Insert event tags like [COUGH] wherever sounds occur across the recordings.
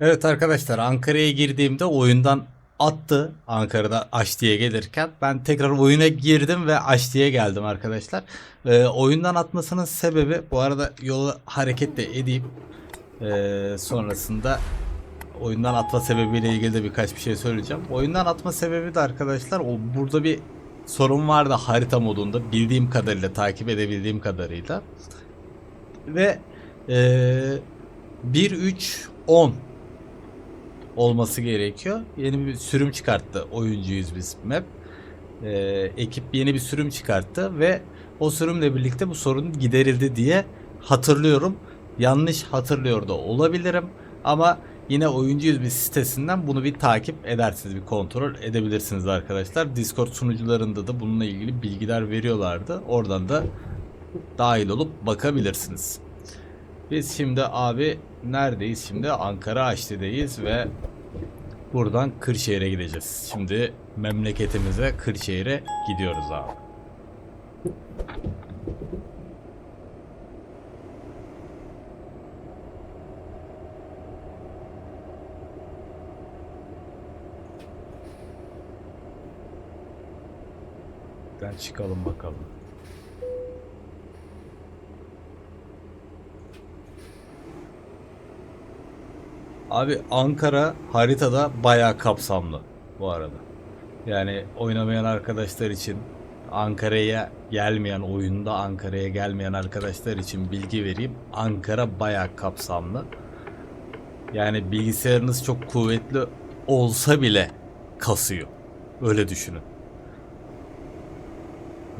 Evet arkadaşlar Ankara'ya girdiğimde oyundan attı Ankara'da Aşti'ye gelirken. Ben tekrar oyuna girdim ve Aşti'ye geldim arkadaşlar. Ee, oyundan atmasının sebebi bu arada yolu hareket de edeyim. Ee, sonrasında oyundan atma sebebiyle ilgili de birkaç bir şey söyleyeceğim. Oyundan atma sebebi de arkadaşlar o burada bir sorun vardı harita modunda bildiğim kadarıyla takip edebildiğim kadarıyla. Ve ee, 1 3 10 olması gerekiyor. Yeni bir sürüm çıkarttı oyuncuyuz biz map. Ee, ekip yeni bir sürüm çıkarttı ve o sürümle birlikte bu sorun giderildi diye hatırlıyorum. Yanlış hatırlıyor da olabilirim ama yine oyuncuyuz bir sitesinden bunu bir takip edersiniz, bir kontrol edebilirsiniz arkadaşlar. Discord sunucularında da bununla ilgili bilgiler veriyorlardı. Oradan da dahil olup bakabilirsiniz. Biz şimdi abi neredeyiz şimdi? Ankara Aşti'deyiz ve buradan Kırşehir'e gideceğiz. Şimdi memleketimize Kırşehir'e gidiyoruz abi. Ben çıkalım bakalım. Abi Ankara haritada bayağı kapsamlı bu arada. Yani oynamayan arkadaşlar için Ankara'ya gelmeyen oyunda Ankara'ya gelmeyen arkadaşlar için bilgi vereyim. Ankara bayağı kapsamlı. Yani bilgisayarınız çok kuvvetli olsa bile kasıyor. Öyle düşünün.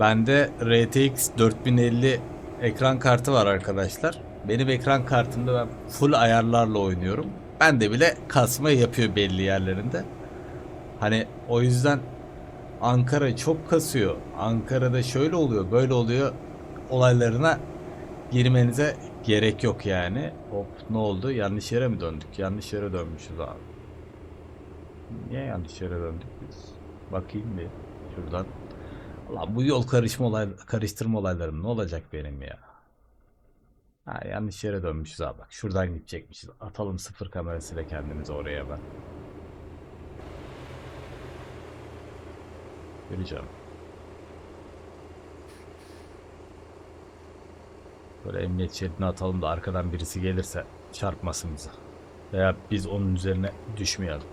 Bende RTX 4050 ekran kartı var arkadaşlar. Benim ekran kartımda ben full ayarlarla oynuyorum. Ben de bile kasma yapıyor belli yerlerinde. Hani o yüzden Ankara çok kasıyor. Ankara'da şöyle oluyor, böyle oluyor olaylarına girmenize gerek yok yani. Hop ne oldu? Yanlış yere mi döndük? Yanlış yere dönmüşüz abi. Niye yanlış yere döndük biz? Bakayım bir şuradan. Allah bu yol karışma olay karıştırma olaylarım ne olacak benim ya? Ha yanlış yere dönmüşüz abi bak şuradan gidecekmişiz. Atalım sıfır kamerasıyla kendimizi oraya ben. Göreceğim. Böyle emniyet şeridine atalım da arkadan birisi gelirse çarpmasın bize. Veya biz onun üzerine düşmeyelim.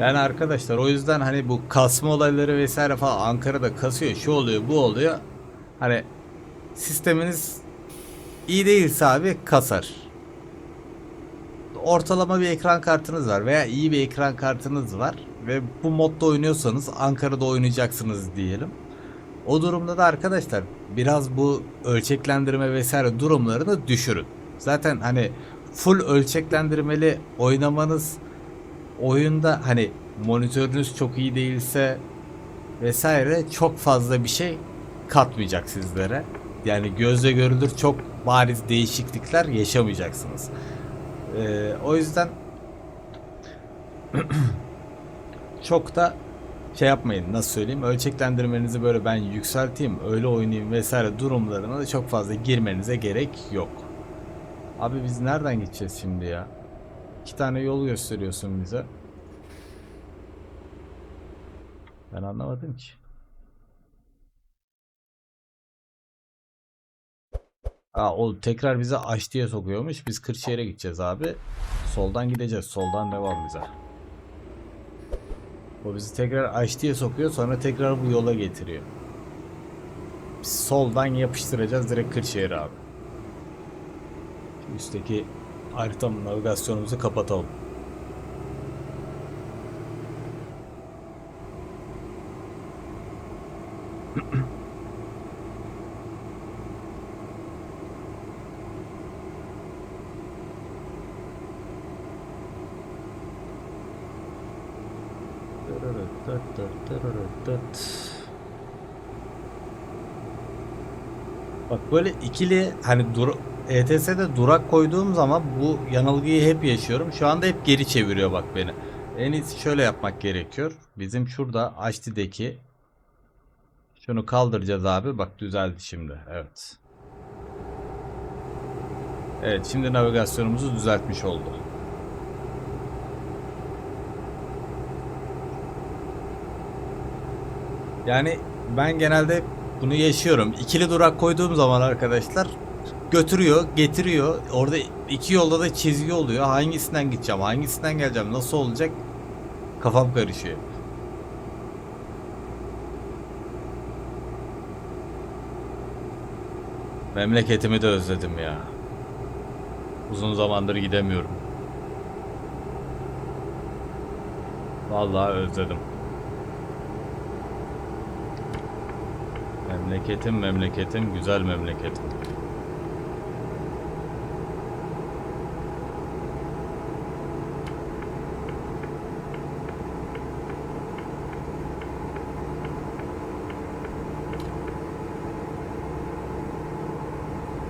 Yani arkadaşlar o yüzden hani bu kasma olayları vesaire falan Ankara'da kasıyor, şu oluyor, bu oluyor. Hani sisteminiz iyi değilse abi kasar. Ortalama bir ekran kartınız var veya iyi bir ekran kartınız var ve bu modda oynuyorsanız Ankara'da oynayacaksınız diyelim. O durumda da arkadaşlar biraz bu ölçeklendirme vesaire durumlarını düşürün. Zaten hani full ölçeklendirmeli oynamanız oyunda hani monitörünüz çok iyi değilse vesaire çok fazla bir şey katmayacak sizlere. Yani gözle görülür çok bariz değişiklikler yaşamayacaksınız. Ee, o yüzden [CLEARS THROAT] çok da şey yapmayın nasıl söyleyeyim ölçeklendirmenizi böyle ben yükselteyim öyle oynayayım vesaire durumlarına da çok fazla girmenize gerek yok. Abi biz nereden gideceğiz şimdi ya? İki tane yol gösteriyorsun bize. Ben anlamadım ki. Aa, o tekrar bize aç diye sokuyormuş. Biz Kırşehir'e gideceğiz abi. Soldan gideceğiz. Soldan devam bize. O bizi tekrar aç diye sokuyor. Sonra tekrar bu yola getiriyor. Biz soldan yapıştıracağız direkt Kırşehir'e abi. Şu üstteki harita navigasyonumuzu kapatalım. Bak böyle ikili hani dur ETS'de durak koyduğum zaman bu yanılgıyı hep yaşıyorum. Şu anda hep geri çeviriyor bak beni. En iyisi şöyle yapmak gerekiyor. Bizim şurada HD'deki şunu kaldıracağız abi. Bak düzeldi şimdi. Evet. Evet şimdi navigasyonumuzu düzeltmiş oldu. Yani ben genelde bunu yaşıyorum. İkili durak koyduğum zaman arkadaşlar götürüyor, getiriyor. Orada iki yolda da çizgi oluyor. Hangisinden gideceğim, hangisinden geleceğim, nasıl olacak? Kafam karışıyor. Memleketimi de özledim ya. Uzun zamandır gidemiyorum. Vallahi özledim. Memleketim, memleketim, güzel memleketim.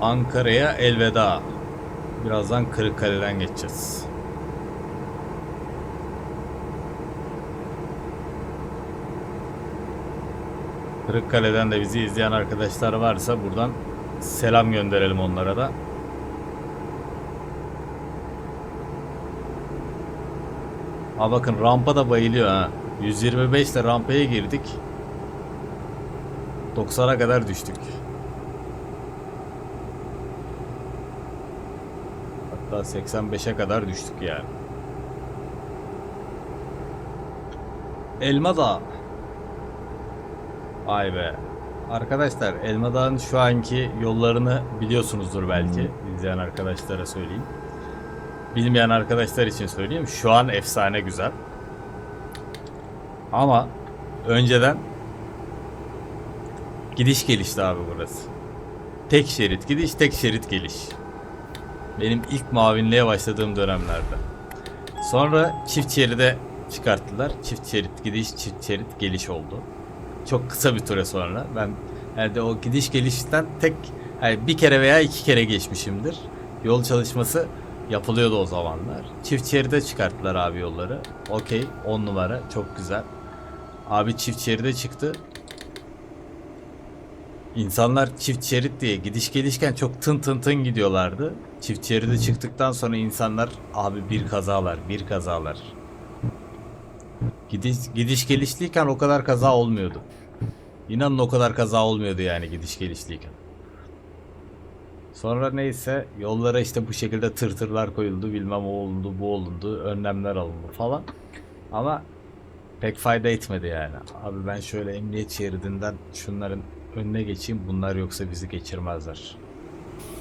Ankara'ya elveda. Birazdan Kırıkkale'den geçeceğiz. Kırıkkale'den de bizi izleyen arkadaşlar varsa buradan selam gönderelim onlara da. Ha bakın rampa da bayılıyor ha. 125 ile rampaya girdik. 90'a kadar düştük. Hatta 85'e kadar düştük yani. Elma Dağı. Vay be. Arkadaşlar Elma Dağı'nın şu anki yollarını biliyorsunuzdur belki. İzleyen arkadaşlara söyleyeyim. Bilmeyen arkadaşlar için söyleyeyim. Şu an efsane güzel. Ama önceden gidiş gelişti abi burası. Tek şerit gidiş, tek şerit geliş. Benim ilk mavinliğe başladığım dönemlerde. Sonra çift şeride çıkarttılar. Çift şerit gidiş, çift şerit geliş oldu. Çok kısa bir süre sonra ben yani de o gidiş gelişten tek yani bir kere veya iki kere geçmişimdir. Yol çalışması yapılıyordu o zamanlar. Çift şeride çıkarttılar abi yolları. Okey 10 numara çok güzel. Abi çift şeride çıktı. İnsanlar çift şerit diye gidiş gelişken çok tın tın tın gidiyorlardı. Çift şeride çıktıktan sonra insanlar abi bir kazalar, bir kazalar. Gidiş, gidiş gelişliyken o kadar kaza olmuyordu. İnanın o kadar kaza olmuyordu yani gidiş gelişliyken. Sonra neyse yollara işte bu şekilde tırtırlar koyuldu bilmem o olundu bu olundu önlemler alındı falan. Ama pek fayda etmedi yani. Abi ben şöyle emniyet şeridinden şunların önüne geçeyim bunlar yoksa bizi geçirmezler.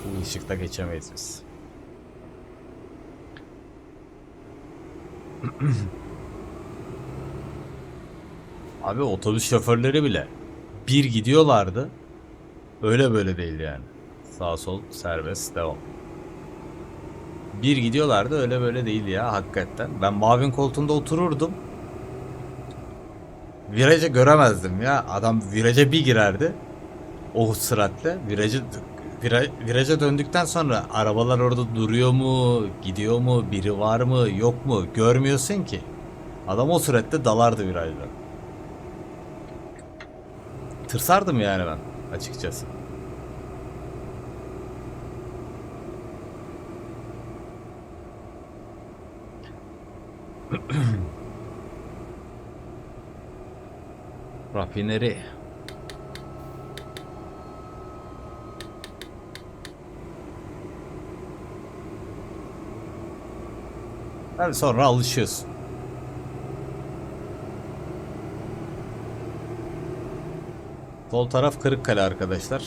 Bu ışıkta geçemeyiz biz. [CLEARS THROAT] Abi otobüs şoförleri bile bir gidiyorlardı. Öyle böyle değil yani. Sağ sol serbest devam. Bir gidiyorlardı öyle böyle değil ya hakikaten. Ben mavin koltuğunda otururdum. Virajı göremezdim ya. Adam viraja bir girerdi. O süratle virajı vira- viraja döndükten sonra arabalar orada duruyor mu, gidiyor mu, biri var mı, yok mu görmüyorsun ki. Adam o süratle dalardı virajda. Tırsardım yani ben açıkçası. [CLEARS THROAT] Rafineri. Tabii sonra alışıyorsun. Sol taraf Kırıkkale arkadaşlar.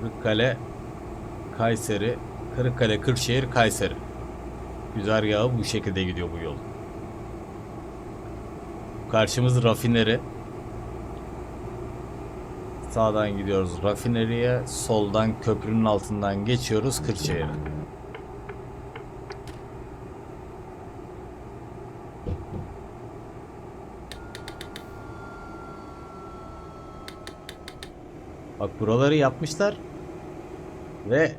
Kırıkkale, Kayseri, Kırıkkale, Kırşehir, Kayseri. Güzergahı bu şekilde gidiyor bu yol. Karşımız rafineri. Sağdan gidiyoruz rafineriye, soldan köprünün altından geçiyoruz Kırşehir'e. Bak buraları yapmışlar ve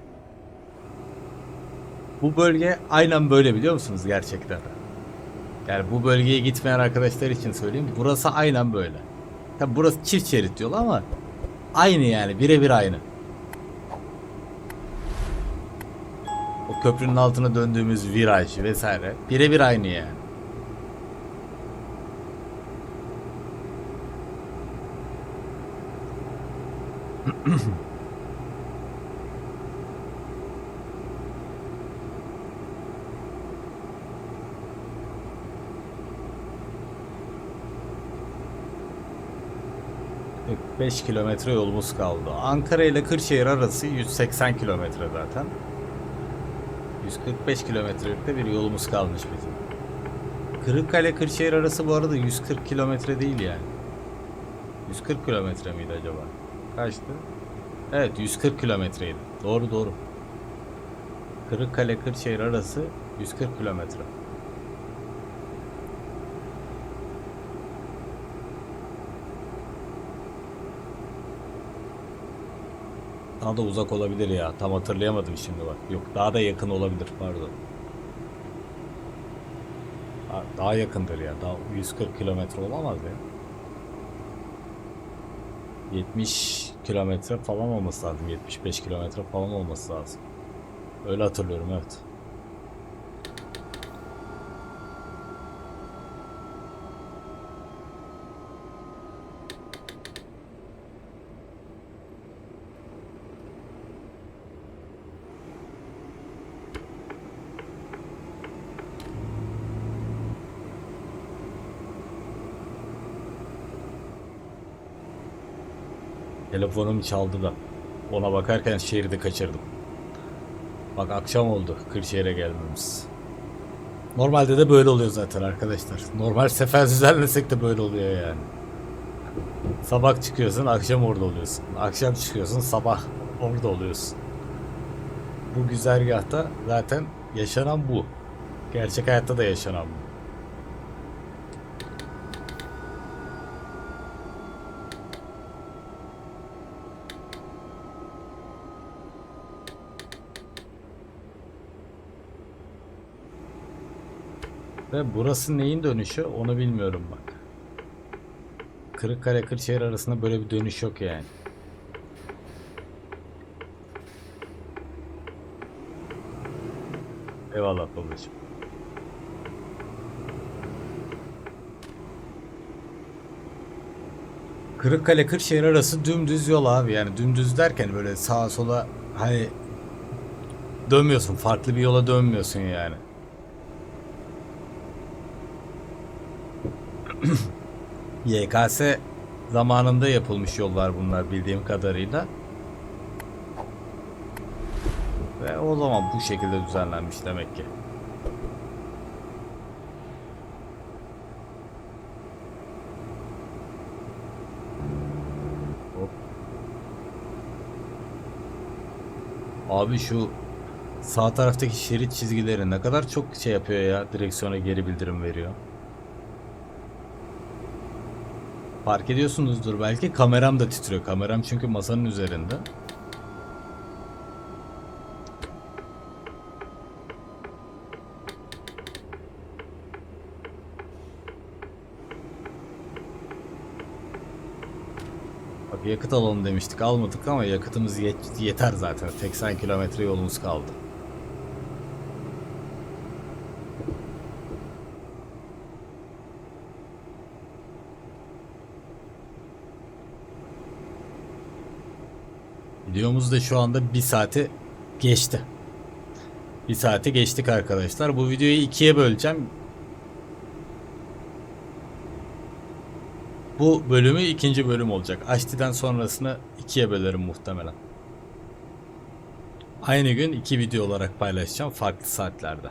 bu bölge aynen böyle biliyor musunuz gerçekten? Yani bu bölgeye gitmeyen arkadaşlar için söyleyeyim. Burası aynen böyle. Tabi burası çift şerit yol ama Aynı yani birebir aynı. O köprünün altına döndüğümüz viraj vesaire birebir aynı yani. [CLEARS THROAT] ...45 kilometre yolumuz kaldı. Ankara ile Kırşehir arası 180 kilometre zaten. 145 kilometrelikte bir yolumuz kalmış bizim. Kırıkkale Kırşehir arası bu arada 140 kilometre değil yani. 140 kilometre miydi acaba? Kaçtı? Evet 140 kilometreydi. Doğru doğru. Kırıkkale Kırşehir arası 140 kilometre. Daha da uzak olabilir ya. Tam hatırlayamadım şimdi bak. Yok daha da yakın olabilir pardon. Ha, Daha yakındır ya. Daha 140 kilometre olamaz ya. 70 kilometre falan olması lazım. 75 kilometre falan olması lazım. Öyle hatırlıyorum evet. Telefonum çaldı da. Ona bakarken şehirde kaçırdım. Bak akşam oldu Kırşehir'e gelmemiz. Normalde de böyle oluyor zaten arkadaşlar. Normal sefer düzenlesek de böyle oluyor yani. Sabah çıkıyorsun akşam orada oluyorsun. Akşam çıkıyorsun sabah orada oluyorsun. Bu güzergahta zaten yaşanan bu. Gerçek hayatta da yaşanan bu. Ve burası neyin dönüşü onu bilmiyorum bak. Kırıkkale Kırşehir arasında böyle bir dönüş yok yani. Eyvallah babacığım. Kırıkkale Kırşehir arası dümdüz yol abi yani dümdüz derken böyle sağa sola hani dönmüyorsun farklı bir yola dönmüyorsun yani. YKS zamanında yapılmış yollar bunlar bildiğim kadarıyla. Ve o zaman bu şekilde düzenlenmiş demek ki. Hop. Abi şu sağ taraftaki şerit çizgileri ne kadar çok şey yapıyor ya direksiyona geri bildirim veriyor. Fark ediyorsunuzdur belki kameram da titriyor. Kameram çünkü masanın üzerinde. Bak yakıt alalım demiştik almadık ama yakıtımız yet- yeter zaten. 80 kilometre yolumuz kaldı. Videomuz da şu anda bir saati geçti. Bir saati geçtik arkadaşlar. Bu videoyu ikiye böleceğim. Bu bölümü ikinci bölüm olacak. Açtiden sonrasını ikiye bölerim muhtemelen. Aynı gün iki video olarak paylaşacağım farklı saatlerde.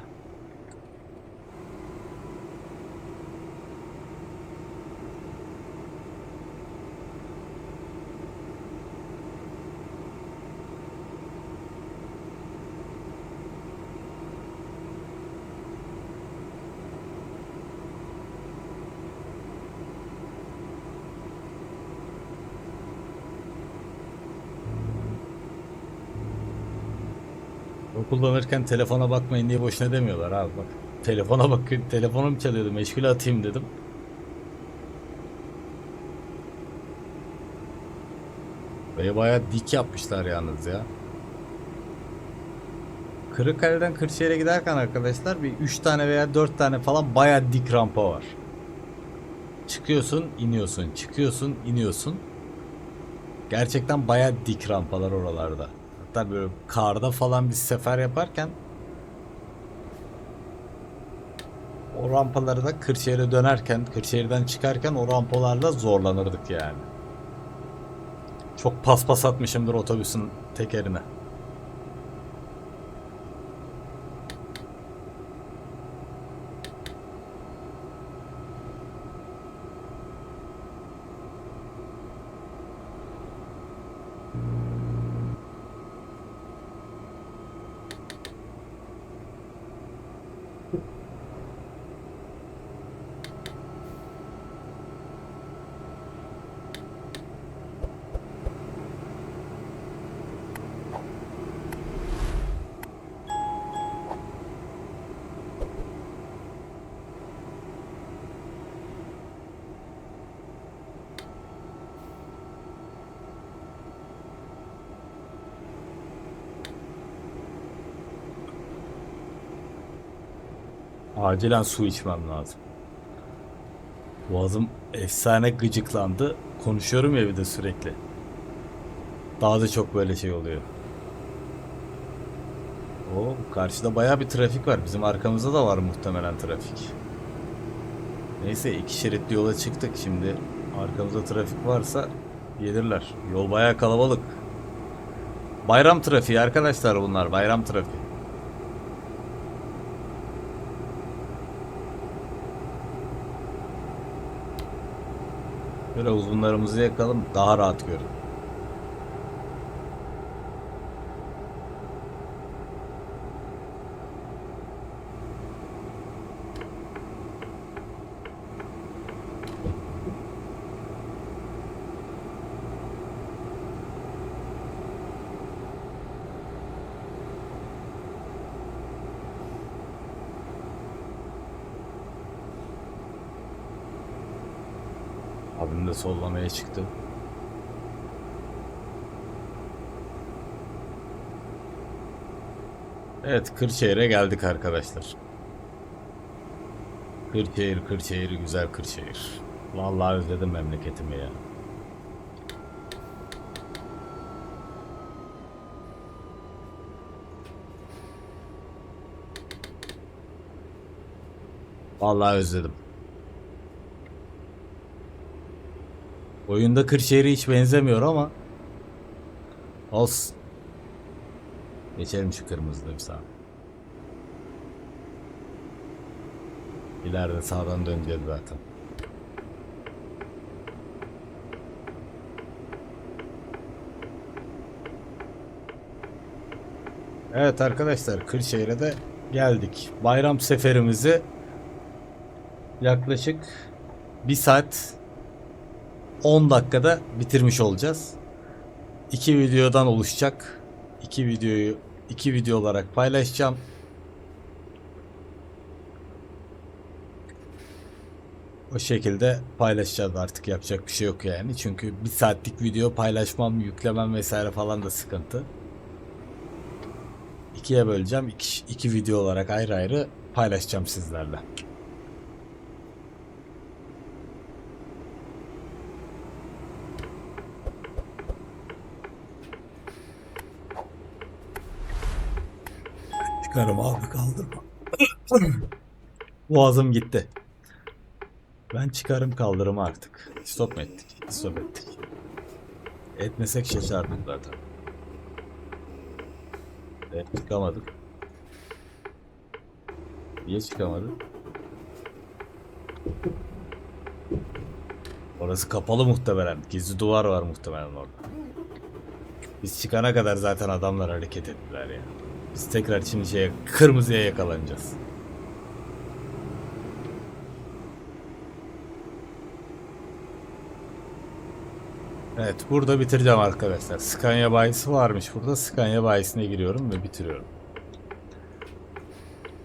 Kullanırken telefona bakmayın diye boşuna demiyorlar abi bak. Telefona bakın, telefonum çalıyordu meşgule atayım dedim. Burayı bayağı dik yapmışlar yalnız ya. Kırıkkale'den Kırşehir'e giderken arkadaşlar bir 3 tane veya 4 tane falan bayağı dik rampa var. Çıkıyorsun, iniyorsun, çıkıyorsun, iniyorsun. Gerçekten bayağı dik rampalar oralarda. Hatta böyle karda falan bir sefer yaparken o rampaları da Kırşehir'e dönerken, Kırşehir'den çıkarken o rampalarla zorlanırdık yani. Çok paspas atmışımdır otobüsün tekerine. Acilen su içmem lazım. Boğazım efsane gıcıklandı. Konuşuyorum ya bir de sürekli. Daha da çok böyle şey oluyor. O karşıda baya bir trafik var. Bizim arkamızda da var muhtemelen trafik. Neyse iki şeritli yola çıktık. Şimdi arkamızda trafik varsa gelirler. Yol baya kalabalık. Bayram trafiği arkadaşlar bunlar. Bayram trafiği. Böyle uzunlarımızı yakalım daha rahat görün. Abim de sollamaya çıktı. Evet Kırşehir'e geldik arkadaşlar. Kırşehir, Kırşehir, güzel Kırşehir. Vallahi özledim memleketimi ya. Vallahi özledim. Oyunda Kırşehir'e hiç benzemiyor ama olsun. Geçelim şu kırmızıda bir sağ. İleride sağdan döneceğiz zaten. Evet arkadaşlar Kırşehir'e de geldik. Bayram seferimizi yaklaşık bir saat 10 dakikada bitirmiş olacağız. İki videodan oluşacak. İki videoyu iki video olarak paylaşacağım. O şekilde paylaşacağız artık yapacak bir şey yok yani. Çünkü bir saatlik video paylaşmam, yüklemem vesaire falan da sıkıntı. İkiye böleceğim. İki, iki video olarak ayrı ayrı paylaşacağım sizlerle. Çıkarım abi kaldırma. Boğazım gitti. Ben çıkarım kaldırımı artık. Stop mu ettik? Stop ettik. Etmesek şaşardık zaten. Evet çıkamadık. Niye çıkamadık? Orası kapalı muhtemelen. Gizli duvar var muhtemelen orada. Biz çıkana kadar zaten adamlar hareket ettiler ya. Biz tekrar şimdi şeye kırmızıya yakalanacağız. Evet burada bitireceğim arkadaşlar. Scania bayisi varmış burada. Scania bayisine giriyorum ve bitiriyorum.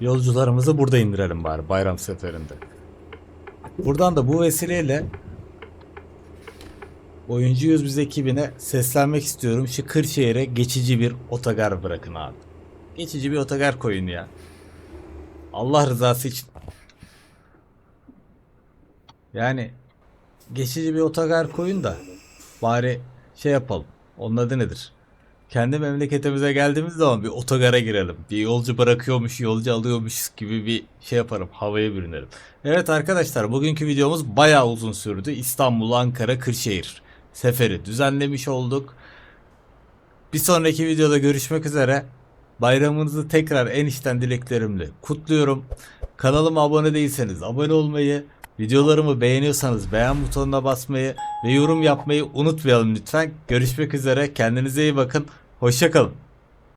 Yolcularımızı burada indirelim bari bayram seferinde. Buradan da bu vesileyle Oyuncu 101 ekibine seslenmek istiyorum. Şu Kırşehir'e geçici bir otogar bırakın abi. Geçici bir otogar koyun ya. Allah rızası için. Yani geçici bir otogar koyun da bari şey yapalım. Onun adı nedir? Kendi memleketimize geldiğimiz zaman bir otogara girelim. Bir yolcu bırakıyormuş, yolcu alıyormuş gibi bir şey yaparım. Havaya bürünelim. Evet arkadaşlar bugünkü videomuz bayağı uzun sürdü. İstanbul, Ankara, Kırşehir seferi düzenlemiş olduk. Bir sonraki videoda görüşmek üzere. Bayramınızı tekrar en içten dileklerimle kutluyorum. Kanalıma abone değilseniz abone olmayı, videolarımı beğeniyorsanız beğen butonuna basmayı ve yorum yapmayı unutmayalım lütfen. Görüşmek üzere. Kendinize iyi bakın. Hoşçakalın.